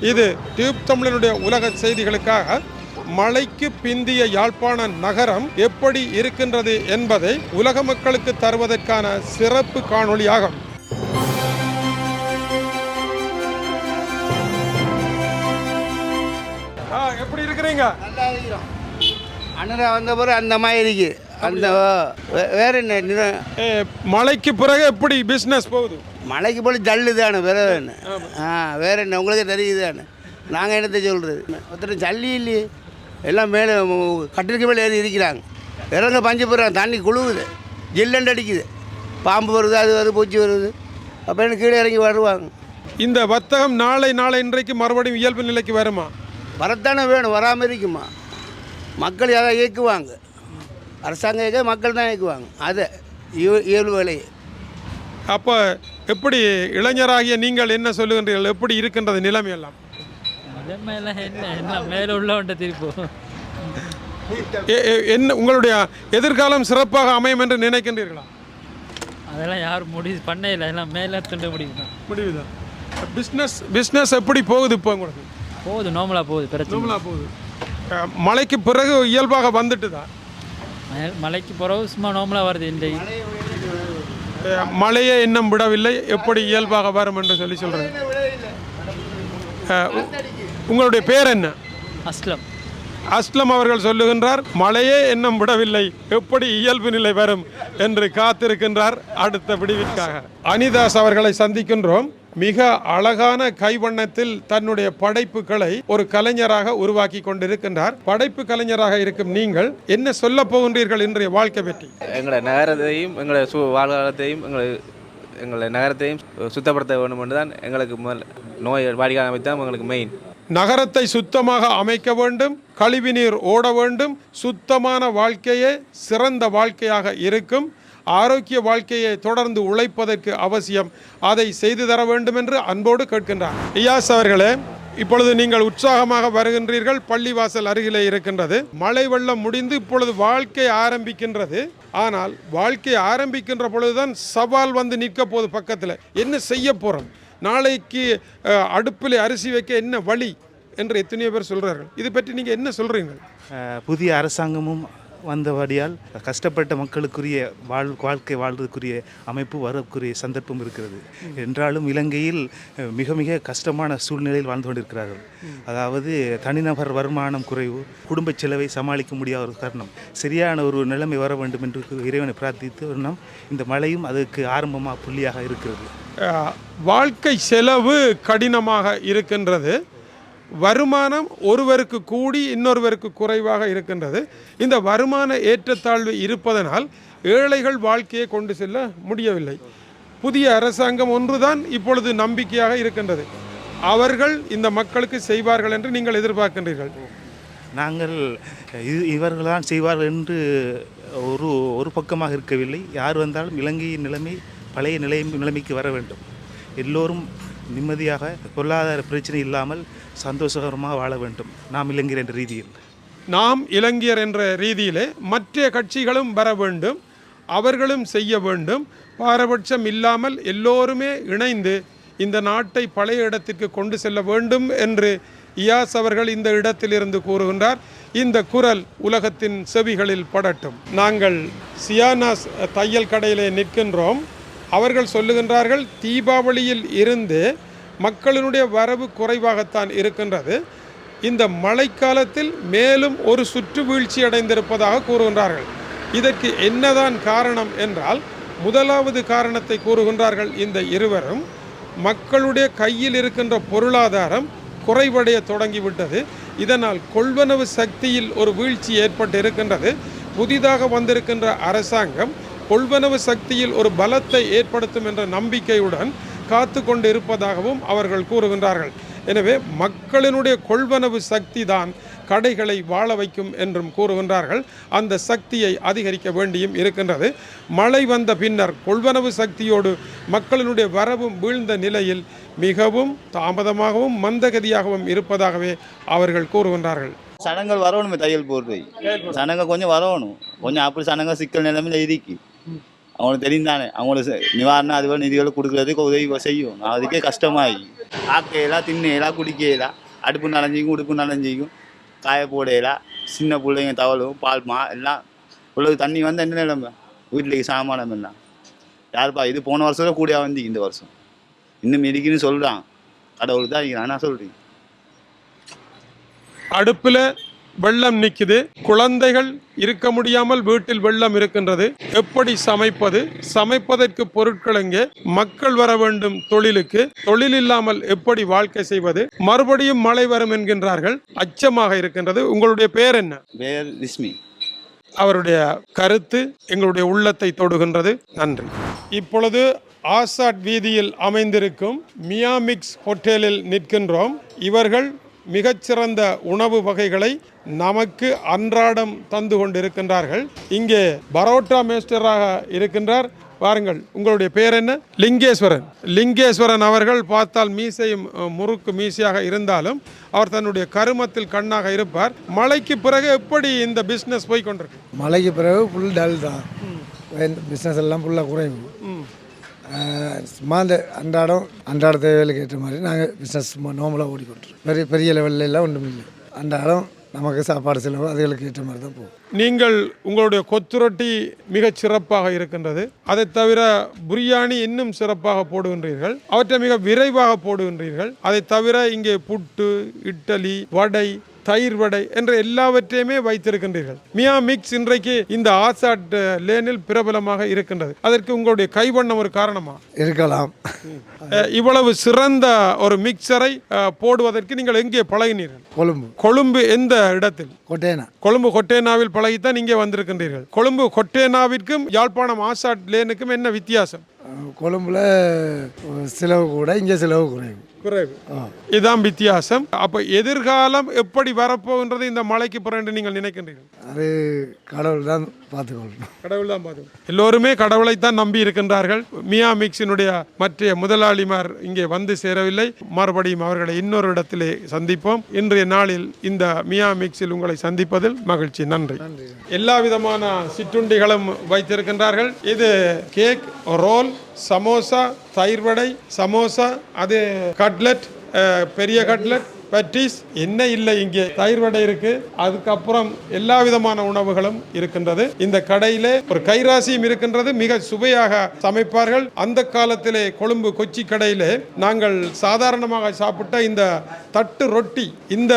இது டியூப் தமிழனுடைய உலக செய்திகளுக்காக மழைக்கு பிந்திய யாழ்ப்பாண நகரம் எப்படி இருக்கின்றது என்பதை உலக மக்களுக்கு தருவதற்கான சிறப்பு காணொளியாகும். ஆ, எப்படி இருக்கிறீங்க? அண்ணரா வந்த பிறகு அந்த மாதிரி இருக்கு. அந்த வேற என்ன மழைக்கு பிறகு எப்படி பிசினஸ் போகுது? மலைக்கு போல ஜல்லு தானே வேற என்ன? ஆ வேற என்ன உங்களுக்கு தெரியுது தானே? நாங்கள் என்னத்தை சொல்கிறது ஒருத்தர் ஜல்லி இல்லையே. எல்லாம் மேலே கட்டிலுக்கு மேலே ஏறி இருக்கிறாங்க. இறங்க பஞ்சு போடுறாங்க தண்ணி குழுவுது. ஜில்லண்டு அடிக்குது. பாம்பு வருது அது வருது பூச்சி வருது. அப்போ என்ன கீழே இறங்கி வருவாங்க? இந்த வர்த்தகம் நாளை நாளை இன்றைக்கு மறுபடியும் இயல்பு நிலைக்கு வருமா? வரத்தானே வேணும் வராமல் இருக்குமா? மக்கள் யாராவது இயக்குவாங்க அரசாங்கம் இயக்க மக்கள் தான் இயக்குவாங்க அதை இய- இயல்பு வேலையை அப்போ எப்படி இளைஞராகிய நீங்கள் என்ன சொல்லுகின்றீர்கள்? எப்படி இருக்கின்றது நிலைமை எல்லாம்? என்ன? உங்களுடைய எதிர்காலம் சிறப்பாக அமையும் என்று நினைக்கின்றீர்களா? அதெல்லாம் யாரும் முடிவு பண்ண இல்லை எல்லாம் மேலே துண்டு முடிவு தான். முடிவுதான் பிஸ்னஸ் பிஸ்னஸ் எப்படி போகுது இப்போ உங்களுக்கு? போகுது நார்மலாக போகுது பிரச்சனை நார்மலாக போகுது. மழைக்கு பிறகு இயல்பாக வந்துட்டுதா? மழை- மழைக்கு பிறகு சும்மா நார்மலாக வருது இந்த மழையே இன்னும் விடவில்லை. எப்படி இயல்பாக வரும் என்று சொல்லி சொல்கிறேன் உங்களுடைய பேர் என்ன? அஸ்லம். அஸ்லம் அவர்கள் சொல்லுகின்றார் மழையே இன்னும் விடவில்லை. எப்படி இயல்பு நிலை வரும்? என்று காத்திருக்கின்றார் அடுத்த விடிவிற்காக. அனிதாஸ் அவர்களை சந்திக்கின்றோம். மிக அழகான கைவண்ணத்தில் தன்னுடைய படைப்புகளை ஒரு கலைஞராக உருவாக்கி கொண்டிருக்கின்றார். படைப்பு கலைஞராக இருக்கும் நீங்கள் என்ன சொல்ல போகின்றீர்கள் இன்றைய வாழ்க்கை பற்றி எங்களை நகரத்தையும் எங்களை சு வாழ்வாதாரத்தையும் எங்களை எங்களை நகரத்தையும் சுத்தப்படுத்த வேண்டும் என்று தான் எங்களுக்கு நோய் வாடிக்கையான அமைப்பு தான் எங்களுக்கு மெயின் நகரத்தை சுத்தமாக அமைக்க வேண்டும் கழிவுநீர் ஓட வேண்டும் சுத்தமான வாழ்க்கையே சிறந்த வாழ்க்கையாக இருக்கும். ஆரோக்கிய வாழ்க்கையை தொடர்ந்து உழைப்பதற்கு அவசியம். அதை செய்து தர வேண்டும் என்று அன்போடு கேட்கின்றார் இயாஸ் அவர்களே இப்பொழுது நீங்கள் உற்சாகமாக வருகின்றீர்கள். பள்ளிவாசல் அருகிலே இருக்கின்றது. மழை வெள்ளம் முடிந்து இப்பொழுது வாழ்க்கை ஆரம்பிக்கின்றது. ஆனால் வாழ்க்கை ஆரம்பிக்கின்ற பொழுதுதான் சவால் வந்து நிற்க போகுது பக்கத்தில். என்ன செய்ய போகிறோம் நாளைக்கு அடுப்பில் அரிசி வைக்க என்ன வழி? என்று எத்தனையோ பேர் சொல்கிறார்கள் இது பற்றி நீங்கள் என்ன சொல்கிறீங்க புதிய அரசாங்கமும் வந்தபடியால் கஷ்டப்பட்ட மக்களுக்குரிய வாழ் வாழ்க்கை வாழ்வதற்குரிய அமைப்பு வரக்கூடிய சந்தர்ப்பம் இருக்கிறது. என்றாலும் இலங்கையில் மிக மிக கஷ்டமான சூழ்நிலையில் வாழ்ந்து கொண்டிருக்கிறார்கள். அதாவது தனிநபர் வருமானம் குறைவு குடும்ப செலவை சமாளிக்க முடியாத ஒரு காரணம் சரியான ஒரு நிலைமை வர வேண்டும் என்று இறைவனை பிரார்த்தித்து ஒரு நாம் இந்த மழையும் அதுக்கு ஆரம்பமாக புள்ளியாக இருக்கிறது. வாழ்க்கை செலவு கடினமாக இருக்கின்றது. வருமானம் ஒருவருக்கு கூடி இன்னொருவருக்கு குறைவாக இருக்கின்றது. இந்த வருமான ஏற்றத்தாழ்வு இருப்பதனால் ஏழைகள் வாழ்க்கையை கொண்டு செல்ல முடியவில்லை. புதிய அரசாங்கம் ஒன்றுதான் இப்பொழுது நம்பிக்கையாக இருக்கின்றது. அவர்கள் இந்த மக்களுக்கு செய்வார்கள் என்று நீங்கள் எதிர்பார்க்கின்றீர்கள். நாங்கள் இவர்கள்தான் செய்வார்கள் என்று ஒரு ஒரு பக்கமாக இருக்கவில்லை. யார் வந்தாலும் இலங்கையின் நிலைமை பழைய நிலை நிலைமைக்கு வர வேண்டும். எல்லோரும் நிம்மதியாக பொருளாதார பிரச்சனை இல்லாமல் சந்தோஷகரமாக வாழ வேண்டும். நாம் இளைஞர் என்ற ரீதியில். நாம் இளைஞர் என்ற ரீதியிலே மற்ற கட்சிகளும் வர வேண்டும் அவர்களும் செய்ய வேண்டும். பாரபட்சம் இல்லாமல் எல்லோருமே இணைந்து இந்த நாட்டை பழைய இடத்திற்கு கொண்டு செல்ல வேண்டும் என்று இயாஸ் அவர்கள் இந்த இடத்திலிருந்து கூறுகின்றார். இந்த குரல் உலகத்தின் செவிகளில் படட்டும். நாங்கள் சியானாஸ் தையல் கடையிலே நிற்கின்றோம். அவர்கள் சொல்லுகின்றார்கள் தீபாவளியில் இருந்து மக்களினுடைய வரவு குறைவாகத்தான் இருக்கின்றது. இந்த மழைக்காலத்தில் மேலும் ஒரு சுற்று வீழ்ச்சி அடைந்திருப்பதாக கூறுகின்றார்கள். இதற்கு என்னதான் காரணம் என்றால் முதலாவது காரணத்தை கூறுகின்றார்கள் இந்த இருவரும் மக்களுடைய கையில் இருக்கின்ற பொருளாதாரம் குறைவடைய தொடங்கிவிட்டது. இதனால் கொள்வனவு சக்தியில் ஒரு வீழ்ச்சி ஏற்பட்டு இருக்கின்றது புதிதாக வந்திருக்கின்ற அரசாங்கம் கொள்வனவு சக்தியில் ஒரு பலத்தை ஏற்படுத்தும் என்ற நம்பிக்கையுடன் காத்து கொண்டு இருப்பதாகவும் அவர்கள் கூறுகின்றார்கள். எனவே மக்களினுடைய கொள்வனவு சக்தி தான் கடைகளை வாழ வைக்கும் என்றும் கூறுகின்றார்கள். அந்த சக்தியை அதிகரிக்க வேண்டியும் இருக்கின்றது. மழை வந்த பின்னர் கொள்வனவு சக்தியோடு மக்களினுடைய வரவும் வீழ்ந்த நிலையில் மிகவும் தாமதமாகவும் மந்தகதியாகவும் இருப்பதாகவே அவர்கள் கூறுகின்றார்கள். சனங்கள் வரணுமே தையல் போடுறது சனங்க கொஞ்சம் வரணும். கொஞ்சம் அப்படி சனங்க சிக்கல் நிலைமையில இருக்கு. அவங்களுக்கு தெரியும் தானே அவங்களுக்கு நிவாரணம் அதுபோல் நிதிகளை கொடுக்குறதுக்கு உதவி செய்யும். அதுக்கே கஷ்டமாகி ஆக்கையெல்லாம் தின்னையெல்லாம் குடிக்கையெல்லாம் அடுப்பு நனைஞ்சிக்கும் உடுப்பு நனைஞ்சிக்கும் காய போடையெல்லாம் சின்ன பிள்ளைங்க தவளும் பால்மா எல்லாம் உள்ளது தண்ணி வந்து என்ன நிலைமை? வீட்டுக்கு சாமானம் எல்லாம். யாருப்பா இது போன வருஷம் கூடியா வந்து இந்த வருஷம். இன்னும் இருக்குன்னு சொல்கிறான் கடவுளுக்கு தான் இருக்கிறான் என்ன சொல்கிறீங்க அடுப்பில் வெள்ளம் நிக்குது. குழந்தைகள் இருக்க முடியாமல் வீட்டில் வெள்ளம் இருக்கின்றது. எப்படி சமைப்பது? சமைப்பதற்கு பொருட்கள் எங்கே? மக்கள் வர வேண்டும் தொழிலுக்கு. தொழில் இல்லாமல் எப்படி வாழ்க்கை செய்வது? மறுபடியும் மழை வரும் என்கின்றார்கள். அச்சமாக இருக்கின்றது. உங்களுடைய பேர் என்ன? வேர் ரிஸ்மி. அவருடைய கருத்து எங்களுடைய உள்ளத்தை தொடுகின்றது. நன்றி. இப்பொழுது ஆசாட் வீதியில் அமைந்திருக்கும் மியாமிக்ஸ் ஹோட்டலில் நிற்கின்றோம். இவர்கள் மிகச்சிறந்த உணவு வகைகளை நமக்கு அன்றாடம் தந்து கொண்டிருக்கின்றார்கள். இங்கே பரோட்டா மேஸ்டராக இருக்கின்றார். பாருங்கள் உங்களுடைய பேர் என்ன? லிங்கேஸ்வரன். லிங்கேஸ்வரன் அவர்கள் பார்த்தால் மீசையும் முறுக்கு மீசையாக இருந்தாலும் அவர் தன்னுடைய கருமத்தில் கண்ணாக இருப்பார். மழைக்கு பிறகு எப்படி இந்த பிஸ்னஸ் போய் கொண்டிருக்கு? மழைக்கு பிறகு ஃபுல் டல் தான். பிஸ்னஸ் எல்லாம் ஃபுல்லாக குறைவு. மாந்த அன்றாடம் அன்றாட தேவைகளுக்கு ஏற்ற மாதிரி நாங்கள் பிஸ்னஸ் நோம்பலாக நார்மலாக ஓடிக்கொண்டிருக்கோம். பெரிய பெரிய லெவல்ல எல்லாம் ஒன்றும் இல்லை. அன்றாடம் நமக்கு சாப்பாடு செலவு அதுகளுக்கு ஏற்ற மாதிரி தான் போகும். நீங்கள் உங்களுடைய கொத்து ரொட்டி மிகச் சிறப்பாக இருக்கின்றது. அதை தவிர பிரியாணி இன்னும் சிறப்பாக போடுகின்றீர்கள். அவற்றை மிக விரைவாக போடுகின்றீர்கள். அதை தவிர இங்கே புட்டு இட்டலி வடை தயிர் வடை என்ற எல்லாவற்றையுமே வைத்திருக்கின்றீர்கள். மியா மிக்ஸ் இன்றைக்கு இந்த ஆசாட் லேனில் பிரபலமாக இருக்கின்றது. அதற்கு உங்களுடைய கைவண்ணம் ஒரு காரணமா? இருக்கலாம். இவ்வளவு சிறந்த ஒரு மிக்சரை போடுவதற்கு நீங்கள் எங்கே பழகினீர்கள்? கொழும்பு. கொழும்பு எந்த இடத்தில்? கொட்டேனா. கொழும்பு கொட்டேனாவில் பழகித்தான் இங்கே வந்திருக்கின்றீர்கள். கொழும்பு கொட்டேனாவிற்கும் யாழ்ப்பாணம் ஆசாட் லேனுக்கும் என்ன வித்தியாசம்? கொழும்புல செலவு கூட இங்கே செலவு குறைவு. குறைவு. இதான் வித்தியாசம். அப்ப எதிர்காலம் எப்படி வரப்போகின்றது இந்த மழைக்கு பிறகு நீங்கள் நினைக்கின்றீர்கள்? அது கடவுள் தான் பார்த்துக்கொள்ளணும். கடவுள் தான் பார்த்து எல்லோருமே கடவுளை தான் நம்பி இருக்கின்றார்கள். மியா மிக்ஸினுடைய மற்ற முதலாளிமார் இங்கே வந்து சேரவில்லை. மறுபடியும் அவர்களை இன்னொரு இடத்திலே சந்திப்போம். இன்றைய நாளில் இந்த மியா மிக்ஸில் உங்களை சந்திப்பதில் மகிழ்ச்சி. நன்றி. எல்லா விதமான சிற்றுண்டிகளும் வைத்திருக்கின்றார்கள். இது கேக் ரோல் சமோசா தயிர் வடை சமோசா அது கட்லெட் பெரிய கட்லெட் பெட்டிஸ் என்ன இல்லை இங்கே? தயிர் வடை இருக்கு. அதுக்கப்புறம் எல்லா விதமான உணவுகளும் இருக்கின்றது. இந்த கடையிலே ஒரு கைராசியும் இருக்கின்றது. மிக சுவையாக சமைப்பார்கள். அந்த காலத்திலே கொழும்பு கொச்சி கடையிலே நாங்கள் சாதாரணமாக சாப்பிட்ட இந்த தட்டு ரொட்டி இந்த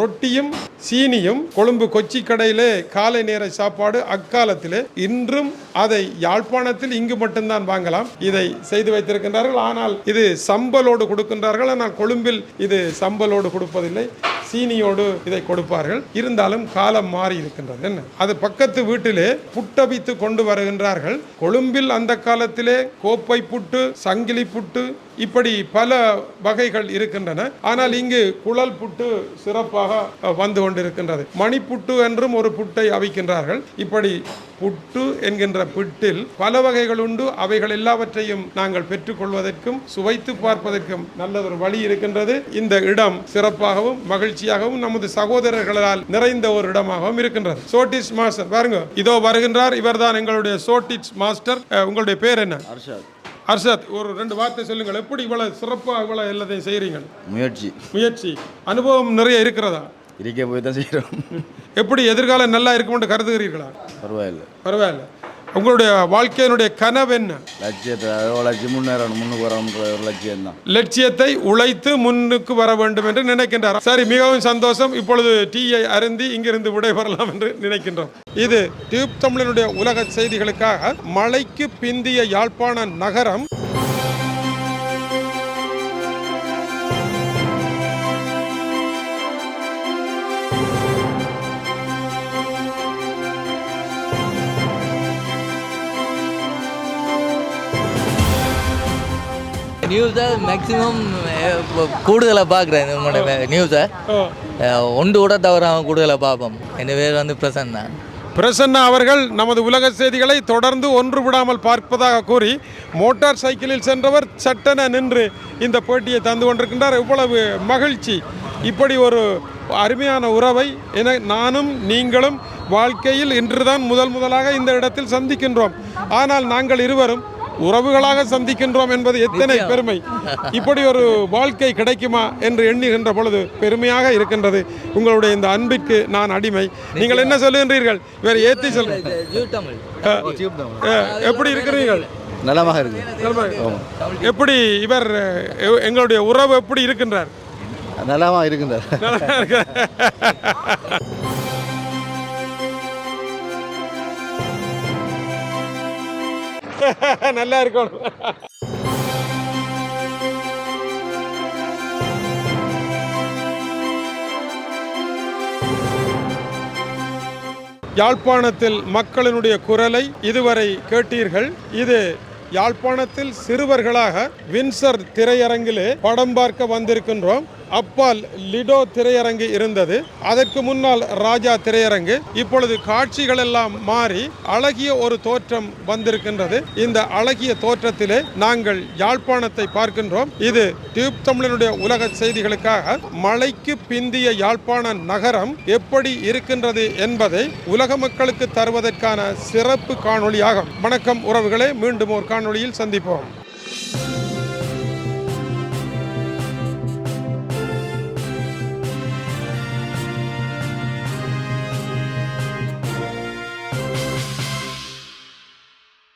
ரொட்டியும் சீனியும் கொழும்பு கொச்சி கடையிலே காலை நேர சாப்பாடு அக்காலத்திலே இன்றும் அதை யாழ்ப்பாணத்தில் இங்கு மட்டும்தான் வாங்கலாம். இதை செய்து வைத்திருக்கின்றார்கள். ஆனால் இது சம்பலோடு கொடுக்கின்றார்கள். ஆனால் கொழும்பில் இது சம்பலோடு கொடுப்பதில்லை. சீனியோடு இதை கொடுப்பார்கள். இருந்தாலும் காலம் மாறி இருக்கின்றது. என்ன? அது பக்கத்து வீட்டிலே புட்டபித்து கொண்டு வருகின்றார்கள். கொழும்பில் அந்த காலத்திலே கோப்பை புட்டு சங்கிலி புட்டு இப்படி பல வகைகள் இருக்கின்றன. ஆனால் இங்கு குழல் புட்டு சிறப்பாக வந்து கொண்டிருக்கின்றது. மணிப்புட்டு என்றும் ஒரு புட்டை அவிக்கின்றார்கள். இப்படி புட்டு என்கின்ற பிட்டில் பல வகைகள் உண்டு. அவைகள் எல்லாவற்றையும் நாங்கள் பெற்றுக்கொள்வதற்கும் சுவைத்து பார்ப்பதற்கும் நல்லதொரு வழி இருக்கின்றது. இந்த இடம் சிறப்பாகவும் மகிழ்ச்சி மகிழ்ச்சியாகவும் நமது சகோதரர்களால் நிறைந்த ஒரு இடமாகவும் இருக்கின்றது. சோட்டிஸ் மாஸ்டர் பாருங்க இதோ வருகின்றார். இவர்தான் எங்களுடைய சோட்டிஸ் மாஸ்டர் உங்களுடைய பேர் என்ன? அர்ஷத். ஒரு ரெண்டு வார்த்தை சொல்லுங்கள். எப்படி இவ்வளவு சிறப்பாக இவ்வளவு எல்லாத்தையும் செய்றீங்க? முயற்சி. முயற்சி. அனுபவம் நிறைய இருக்கிறதா? இருக்க போய் தான் செய்கிறோம் எப்படி எதிர்காலம் நல்லா இருக்கும்னு கருதுகிறீர்களா? பரவாயில்ல. பரவாயில்ல. உங்களுடைய வாழ்க்கையினுடைய கனவு என்ன? லட்சியத்தை லட்சியம் முன்னேறணும் முன்னுக்கு வரணுன்ற ஒரு லட்சியம் தான். லட்சியத்தை உழைத்து முன்னுக்கு வர வேண்டும் என்று நினைக்கின்றார். சரி மிகவும் சந்தோஷம். இப்பொழுது டீயை அருந்தி இங்கிருந்து விடைபெறலாம் என்று நினைக்கின்றோம். இது டியூப் தமிழனுடைய உலக செய்திகளுக்காக மழைக்கு பிந்திய யாழ்ப்பாண நகரம் நியூஸை மேக்ஸிமம் கூடுதலாக பார்க்குறேன் நம்மளோட நியூஸை ஒன்று கூட தவறாமல் கூடுதலாக பார்ப்போம் என் பேர் வந்து பிரசன்னா. பிரசன்னா அவர்கள் நமது உலக செய்திகளை தொடர்ந்து ஒன்று விடாமல் பார்ப்பதாக கூறி மோட்டார் சைக்கிளில் சென்றவர் சட்டென நின்று இந்த போட்டியை தந்து கொண்டிருக்கின்றார். இவ்வளவு மகிழ்ச்சி. இப்படி ஒரு அருமையான உறவை என நானும் நீங்களும் வாழ்க்கையில் இன்றுதான் முதல் முதலாக இந்த இடத்தில் சந்திக்கின்றோம். ஆனால் நாங்கள் இருவரும் உறவுகளாக சந்திக்கின்றோம் என்பது எத்தனை பெருமை. இப்படி ஒரு வாழ்க்கை கிடைக்குமா என்று எண்ணுகின்ற பொழுது பெருமையாக இருக்கின்றது. உங்களுடைய இந்த அன்பிற்கு நான் அடிமை. நீங்கள் என்ன சொல்லுகின்றீர்கள்? வேறு ஏத்தி சொல்லுங்க. எப்படி இருக்கிறீர்கள்? நலமாக இருக்கு எப்படி இவர் எங்களுடைய உறவு எப்படி இருக்கின்றார்? நலமாக இருக்குந்தார் நல்லா இருக்கணும். யாழ்ப்பாணத்தில் மக்களினுடைய குரலை இதுவரை கேட்டீர்கள். இது யாழ்ப்பாணத்தில் சிறுவர்களாக வின்சர் திரையரங்கிலே படம் பார்க்க வந்திருக்கின்றோம். அப்பால் லிடோ திரையரங்கு இருந்தது. அதற்கு முன்னால் ராஜா திரையரங்கு. இப்பொழுது காட்சிகள் எல்லாம் மாறி அழகிய ஒரு தோற்றம் வந்திருக்கின்றது. இந்த அழகிய தோற்றத்திலே நாங்கள் யாழ்ப்பாணத்தை பார்க்கின்றோம். இது டியூப் தமிழனுடைய உலக செய்திகளுக்காக மழைக்கு பிந்திய யாழ்ப்பாண நகரம் எப்படி இருக்கின்றது என்பதை உலக மக்களுக்கு தருவதற்கான சிறப்பு காணொளியாகும். வணக்கம் உறவுகளே. மீண்டும் ஒரு காணொளியில் சந்திப்போம்.